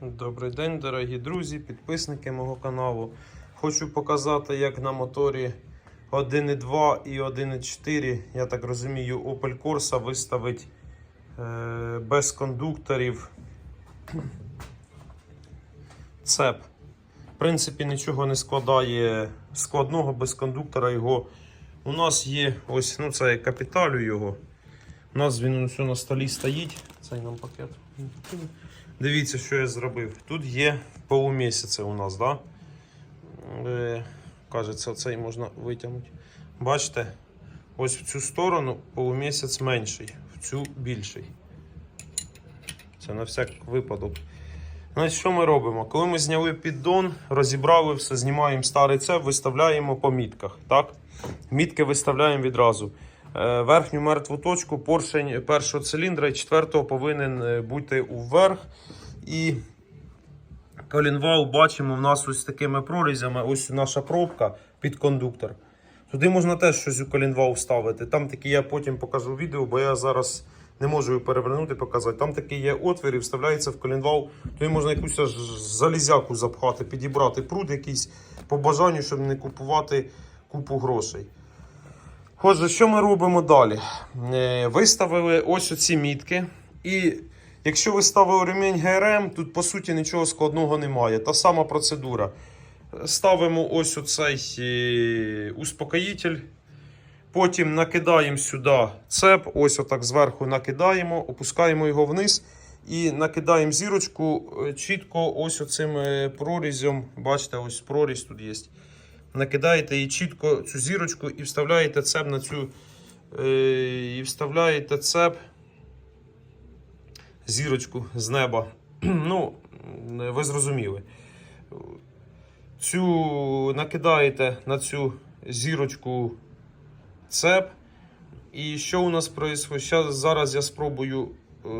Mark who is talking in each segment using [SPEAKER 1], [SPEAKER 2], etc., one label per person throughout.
[SPEAKER 1] Добрий день, дорогі друзі, підписники мого каналу. Хочу показати, як на моторі 1.2 і 1.4, я так розумію, Opel Corsa виставить е, без кондукторів цеп. В принципі, нічого не складає складного без кондуктора. Його у нас є ось, ну це капіталю його. У нас він ось на столі стоїть. Цей нам пакет. Дивіться, що я зробив. Тут є полумісяця у нас, да? Е, кажеться, цей можна витягнути. Бачите, ось в цю сторону полумісяць менший, в цю більший. Це на всяк випадок. Значить, що ми робимо? Коли ми зняли піддон, розібрали все, знімаємо старий цеп, виставляємо по мітках. Так? Мітки виставляємо відразу. Е, Верхню мертву точку, поршень першого циліндра і четвертого повинен е, бути вверх. І колінвал бачимо, в нас ось такими прорізями. Ось наша пробка під кондуктор. Туди можна теж щось у колінвал вставити. Там такі я потім покажу відео, бо я зараз не можу його перевернути показати. Там такий є отвір і вставляється в колінвал. Туди можна якусь залізяку запхати, підібрати пруд якийсь по бажанню, щоб не купувати купу грошей. Отже, що ми робимо далі? Е, Виставили ось оці мітки. І якщо ви ставили ремінь ГРМ, тут по суті нічого складного немає. Та сама процедура. Ставимо ось оцей е, успокоїтель. Потім накидаємо сюди цеп, ось отак зверху накидаємо, опускаємо його вниз і накидаємо зірочку е, чітко ось оцим прорізем. Бачите, ось прорізь тут є. Накидаєте її чітко цю зірочку і вставляєте цеп на цю. е, І вставляєте цеп зірочку з неба. Ну, ви зрозуміли. Цю накидаєте на цю зірочку цеп. І що у нас відбувається? Зараз я спробую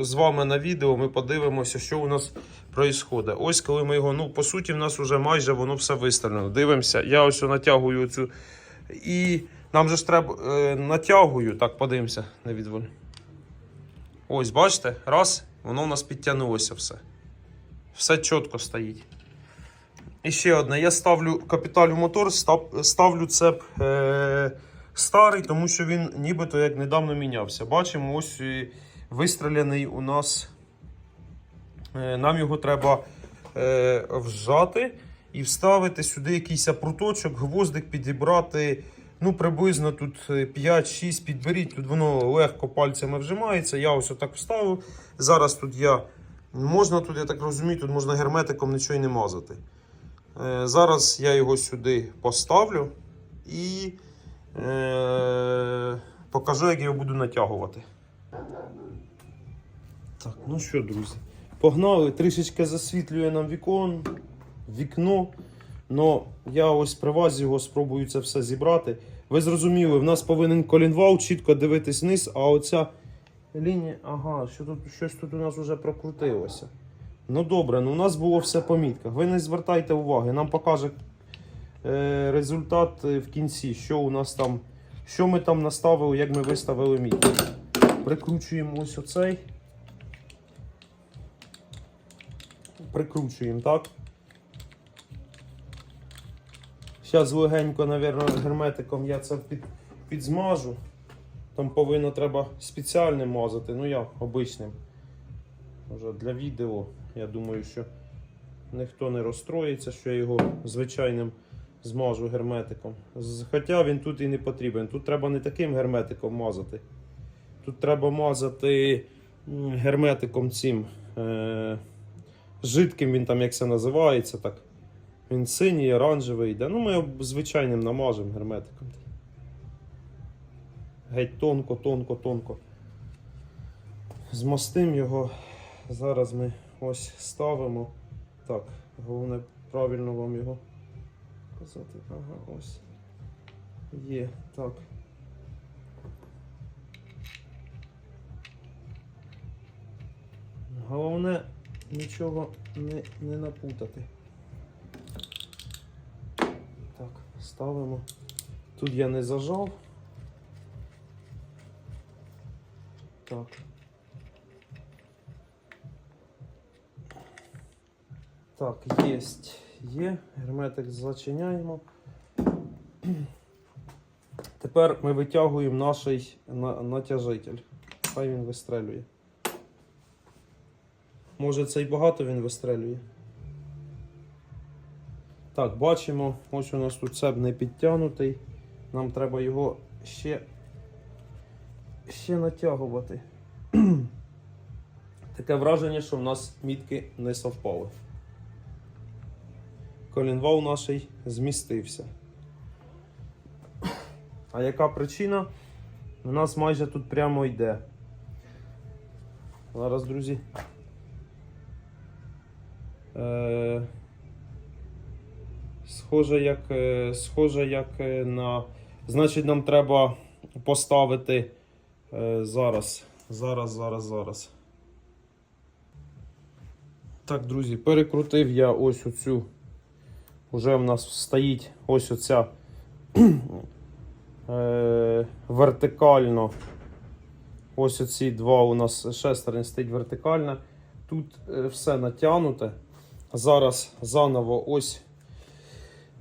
[SPEAKER 1] з вами на відео, ми подивимося, що у нас відбувається. Ось коли ми його, ну, по суті, в нас вже майже воно все виставлено. Дивимося, я ось натягую цю. І нам же ж треба е, натягую. Так, подивимося, не відволь. Ось, бачите, раз, воно у нас підтягнулося все. Все чітко стоїть. І ще одне. Я ставлю капіталю мотор, став, ставлю цеп е, старий, тому що він нібито як недавно мінявся. Бачимо, ось і вистріляний у нас. Е, нам його треба е, вжати і вставити сюди якийсь пруточок, гвоздик підібрати. Ну, приблизно тут 5-6 підберіть, тут воно легко пальцями вжимається. Я ось отак вставив. Зараз тут я можна тут, я так розумію, тут можна герметиком нічого й не мазати. Е, Зараз я його сюди поставлю і е, покажу, як я його буду натягувати. Так, ну що, друзі, погнали, трішечки засвітлює нам вікон, вікно. Но я ось при вас його спробую це все зібрати. Ви зрозуміли, в нас повинен колінвал чітко дивитись вниз, а оця лінія. Ага, що тут, щось тут у нас вже прокрутилося. Ну добре, ну у нас було все по мітках. Ви не звертайте уваги, нам покаже е, результат е, в кінці, що у нас там, що ми там наставили, як ми виставили мітки. Прикручуємо ось оцей. Прикручуємо, так? Зараз легенько, мабуть, герметиком я це під, підзмажу. Там повинно треба спеціальним мазати, ну я обичним. Вже для відео. Я думаю, що ніхто не розстроїться, що я його звичайним змажу герметиком. Хоча він тут і не потрібен. Тут треба не таким герметиком мазати. Тут треба мазати герметиком цим. Е- жидким він там, як це називається, так. Він синій, оранжевий йде. Ну, ми його звичайним намажемо герметиком. Геть тонко, тонко, тонко. Змастим його. Зараз ми ось ставимо. Так, головне правильно вам його казати. Ага, ось. Є. Так. Головне нічого не, не напутати. Так, ставимо. Тут я не зажав. Так. Так, є. Є. Герметик зачиняємо. Тепер ми витягуємо наш на- натяжитель. Хай він вистрелює. Може це й багато він вистрелює. Так, бачимо, ось у нас тут цеп не підтягнутий. Нам треба його ще, ще натягувати. Таке враження, що в нас мітки не совпали. Колінвал наш змістився. А яка причина? У нас майже тут прямо йде. Зараз, друзі. Е, схоже, як, е, схоже, як е, на. Значить, нам треба поставити зараз. Зараз, зараз, зараз. Так, друзі, перекрутив я ось оцю. Уже в нас стоїть ось оця вертикально. Ось оці два у нас шестерні стоїть вертикально. Тут все натягнуте. Зараз заново ось.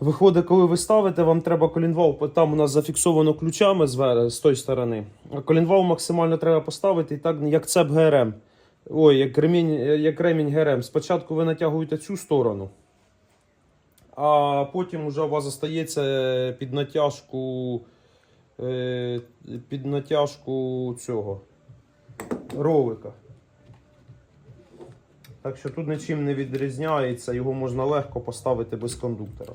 [SPEAKER 1] Виходить, коли ви ставите, вам треба колінвал, там у нас зафіксовано ключами з тої сторони. А колінвал максимально треба поставити, так як цеп ГРМ. Ой, як ремінь, як ремінь ГРМ. Спочатку ви натягуєте цю сторону, а потім вже у вас залишається під натяжку, е, під натяжку цього ролика. Так що тут нічим не відрізняється, його можна легко поставити без кондуктора.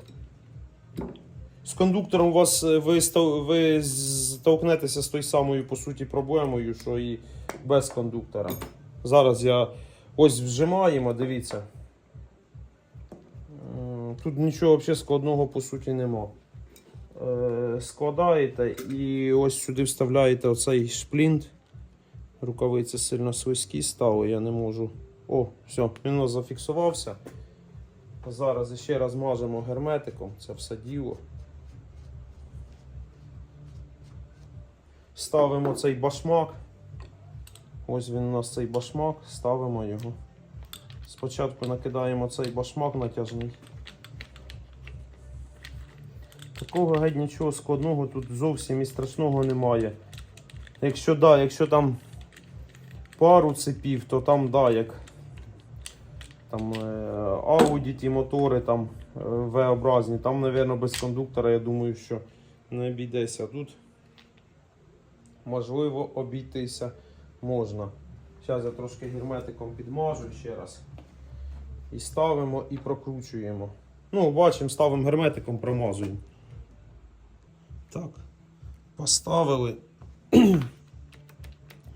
[SPEAKER 1] З кондуктором у вас е, ви, ви столкнетеся з тою самою по суті проблемою, що і без кондуктора. Зараз я ось вжимаємо, дивіться. Тут нічого взагалі складного по суті нема. Е, Складаєте і ось сюди вставляєте оцей шплінт. Рукавиці сильно свиські стали, я не можу. О, все, нас зафіксувався. Зараз ще раз мажемо герметиком це все діло. Ставимо цей башмак. Ось він у нас цей башмак, ставимо його. Спочатку накидаємо цей башмак натяжний. Такого геть нічого складного тут зовсім і страшного немає. Якщо да, якщо там пару цепів, то там да, як там е, Audi ті мотори там е, V-образні, там, мабуть, без кондуктора, я думаю, що не обійдеться. Тут можливо обійтися можна. Зараз я трошки герметиком підмажу ще раз. І ставимо і прокручуємо. Ну, бачимо, ставимо герметиком, промазуємо. Так. Поставили.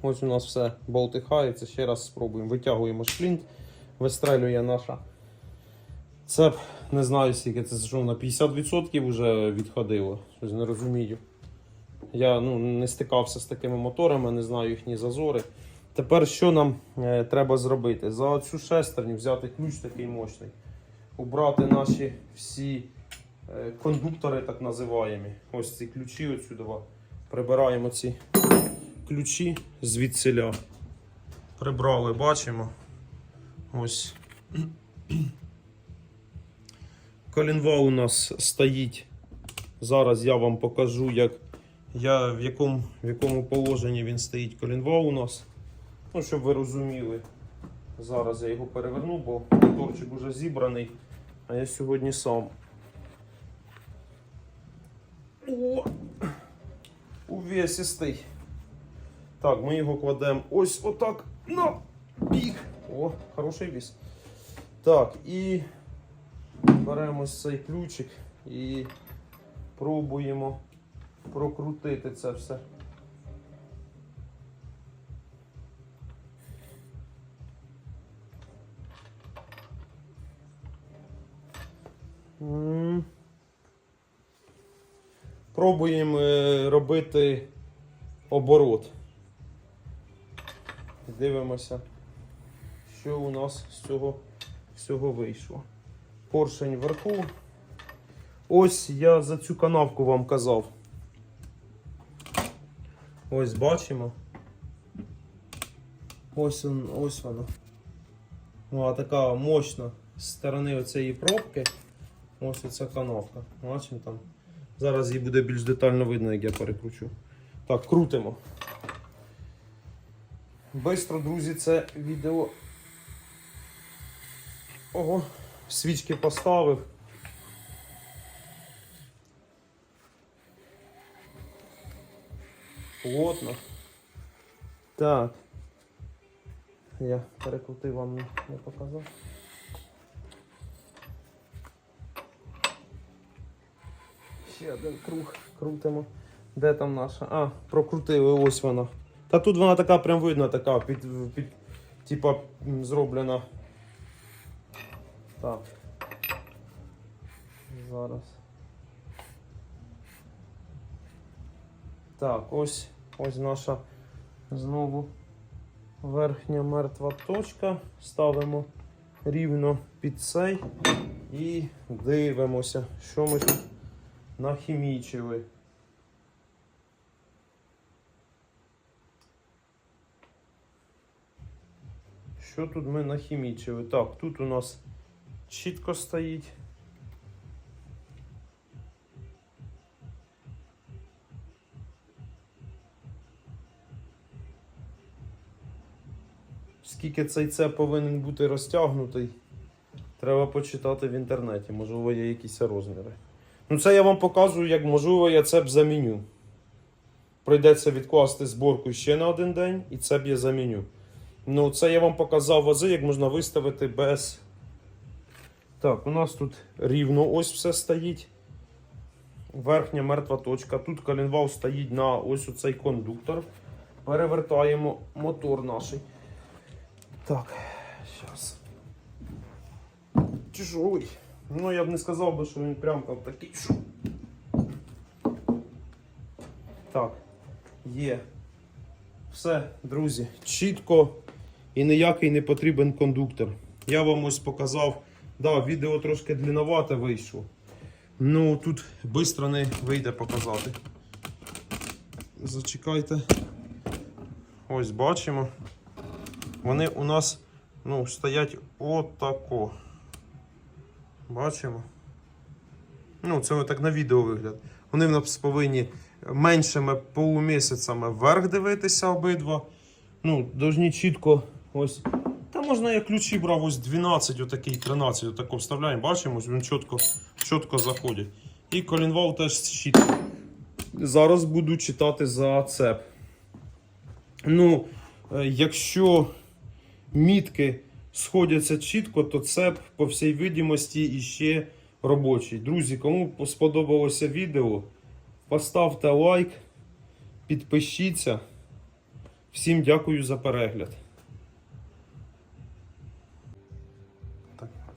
[SPEAKER 1] Ось у нас все болтихається. Ще раз спробуємо. Витягуємо шплінт, вистрелює наша цеп. Не знаю, скільки це що на 50% вже відходило. Щось не розумію. Я ну, не стикався з такими моторами, не знаю їхні зазори. Тепер що нам е, треба зробити? За цю шестерню взяти ключ такий мощний, убрати наші всі е, кондуктори, так називаємо. Ось ці ключі отсюди. Прибираємо ці ключі звідсиля. Прибрали, бачимо. Ось. Колінвал у нас стоїть. Зараз я вам покажу, як я, в, якому, в якому положенні він стоїть колінвал у нас. Ну, щоб ви розуміли. Зараз я його переверну, бо моторчик уже зібраний, а я сьогодні сам. О! Увесистий. Так, ми його кладемо ось отак на бік. О, хороший віс. Так, і беремо цей ключик і пробуємо прокрутити це все. Пробуємо е, робити оборот. Дивимося, що у нас з цього всього вийшло. Поршень вверху. Ось я за цю канавку вам казав. Ось бачимо. Ось, ось вона. Вона така мощна. з сторони оцієї пробки. Ось оця канавка. Бачимо там. Зараз її буде більш детально видно, як я перекручу. Так, крутимо. Бистро, друзі, це відео. Ого, свічки поставив. Плотно. Так. Я перекрутив вам не, показав. Ще один круг крутимо. Де там наша? А, прокрутили, ось вона. Та тут вона така прям видно, така під, під типа зроблена. Так. Зараз. Так, ось ось наша знову верхня мертва точка. Ставимо рівно під цей і дивимося, що ми тут нахімічили. Що тут ми нахімічили? Так, тут у нас чітко стоїть. Скільки цей цеп повинен бути розтягнутий, треба почитати в інтернеті, можливо, є якісь розміри. Ну, це я вам показую, як можливо я цеп заміню. Прийдеться відкласти зборку ще на один день, і цеп я заміню. Ну, це я вам показав вази, як можна виставити без. Так, у нас тут рівно ось все стоїть. Верхня мертва точка. Тут коленвал стоїть на ось оцей кондуктор. Перевертаємо мотор наш. Так, зараз. Тяжелий. Ну, я б не сказав би, що він прям там такий. Так, є. Все, друзі, чітко і ніякий не потрібен кондуктор. Я вам ось показав. Да, відео трошки длинновате вийшло. Ну, тут швидко не вийде показати. Зачекайте. Ось бачимо. Вони у нас ну, стоять отако. Бачимо. Ну, це так на відео вигляд. Вони в нас повинні меншими полумісяцями вверх дивитися обидва. Ну, должні чітко ось. Можна я ключі брав ось 12, отакий 13, отако вставляємо, бачимо, він чітко, чітко заходить. І колінвал теж чітко. Зараз буду читати за цеп. Ну, е, якщо мітки сходяться чітко, то цеп, по всій видимості, іще робочий. Друзі, кому сподобалося відео, поставте лайк, підпишіться. Всім дякую за перегляд.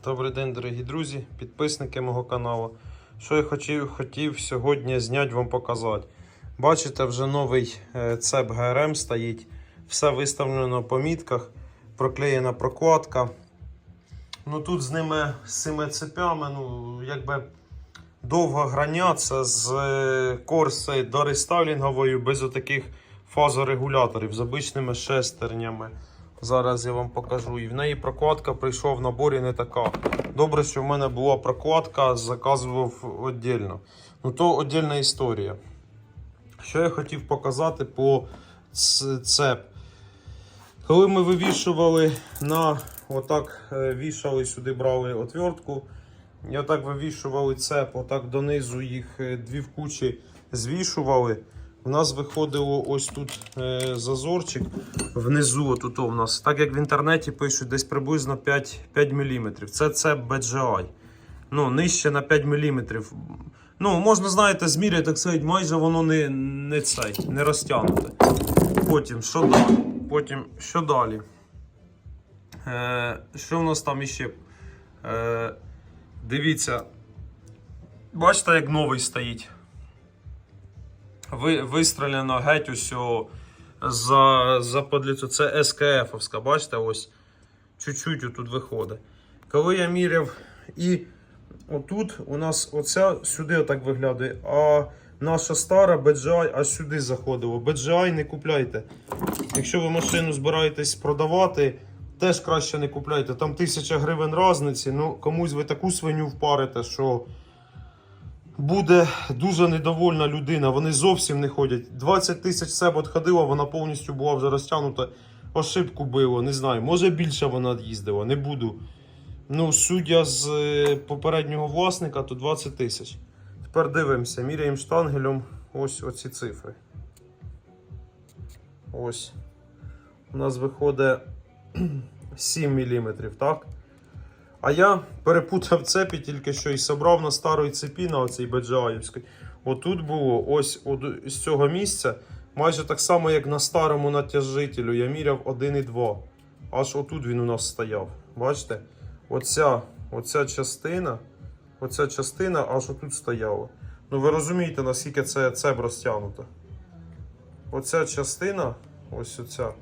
[SPEAKER 1] Добрий день, дорогі друзі, підписники мого каналу. Що я хотів, хотів сьогодні зняти вам показати. Бачите, вже новий е, цеп ГРМ стоїть. Все виставлено по мітках, проклеєна прокладка. Ну тут з ними з цими цепями, ну якби довго граняться з корси до рестайлінговою без отаких фазорегуляторів з обичними шестернями. Зараз я вам покажу. І в неї прокладка прийшов в наборі не така. Добре, що в мене була прокладка, заказував віддільно. Ну то віддільна історія. Що я хотів показати по цеп. Коли ми вивішували на отак е, вішали сюди, брали отвертку. І отак вивішували цеп, отак донизу їх е, дві в кучі звішували. У нас виходило ось тут е, зазорчик внизу, отут у нас. Так як в інтернеті пишуть, десь приблизно 5, 5 мм. Це цеп BGI. Ну, нижче на 5 мм. Ну, можна, знаєте, зміряти, так сказати, майже воно не, не цей, не розтягнуте. Потім, що далі? Потім, що далі? Е, що в нас там іще? Е, дивіться. Бачите, як новий стоїть. Ви, вистріляно геть усього за, за подліцю. Це СКФ-овська, бачите, ось чуть-чуть отут виходить. Коли я міряв і отут у нас оця сюди отак виглядає, а наша стара BGI аж сюди заходило. BGI не купляйте. Якщо ви машину збираєтесь продавати, теж краще не купляйте. Там тисяча гривень різниці. Ну, комусь ви таку свиню впарите, що буде дуже недовольна людина. Вони зовсім не ходять. 20 тисяч себе ходила, вона повністю була вже розтягнута. Ошибку било, не знаю. Може більше вона їздила, не буду. Ну, судя з е, попереднього власника, то 20 тисяч. Тепер дивимося, міряємо штангелем ось оці цифри. Ось. У нас виходить 7 мм, так? А я перепутав цепі тільки що і собрав на старої цепі на оцій Беджаївській. Отут було ось з цього місця, майже так само, як на старому натяжителю. Я міряв 1,2. Аж отут він у нас стояв. Бачите? Оця, оця частина, оця частина аж отут стояла. Ну ви розумієте, наскільки це цеп розтягнуто. Оця частина, ось оця,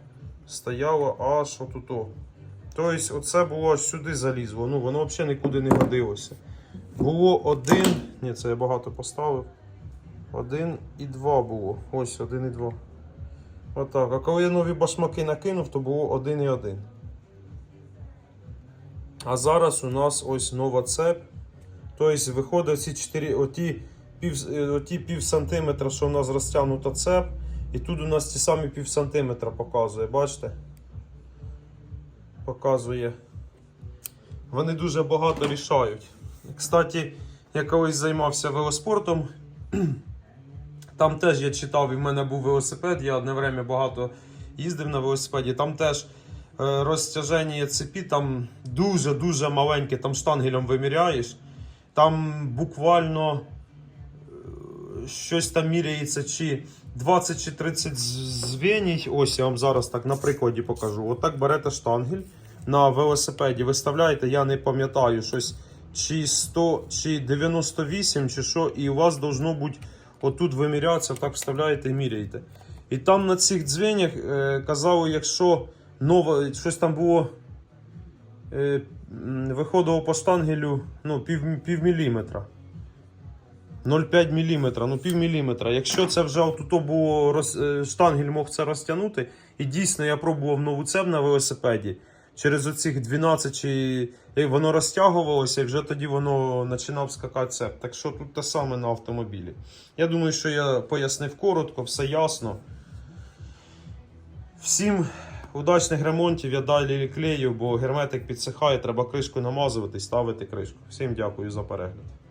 [SPEAKER 1] стояла аж отут. Тобто, оце було сюди залізло. Ну, воно взагалі нікуди не годилося. Було один. Ні, це я багато поставив. Один і два було. Ось один і два. Отак. А коли я нові башмаки накинув, то було один і один. А зараз у нас ось нова цеп. Тобто виходить ці 4, оті пів, е, оті пів сантиметра, що у нас розтягнута цеп. І тут у нас ті самі пів сантиметра показує, бачите? Показує. Вони дуже багато рішають. Кстати, я колись займався велоспортом. Там теж я читав, і в мене був велосипед, я одне время багато їздив на велосипеді. Там теж е, розтяження цепі там дуже-дуже маленьке, там штангелем виміряєш. Там буквально щось там міряється, чи 20 чи 30 з- звеній. Ось я вам зараз так на прикладі покажу. Отак берете штангель на велосипеді, виставляєте, я не пам'ятаю, щось чи 100, чи 98, чи що, і у вас должно бути отут вимірятися, так вставляєте і міряєте. І там на цих дзвенях е, казали, якщо нове, щось там було. Е, виходило по штангелю ну, пів, пів міліметра. 0,5 мм, ну пів міліметра. Якщо це вже отуто було роз, е, штангель мог це розтягнути, і дійсно я пробував нову цеп на велосипеді. Через оцих 12 чи воно розтягувалося, і вже тоді воно починав скакати цеп. Так що тут те саме на автомобілі. Я думаю, що я пояснив коротко, все ясно. Всім удачних ремонтів я далі клею, бо герметик підсихає, треба кришку намазувати, ставити кришку. Всім дякую за перегляд.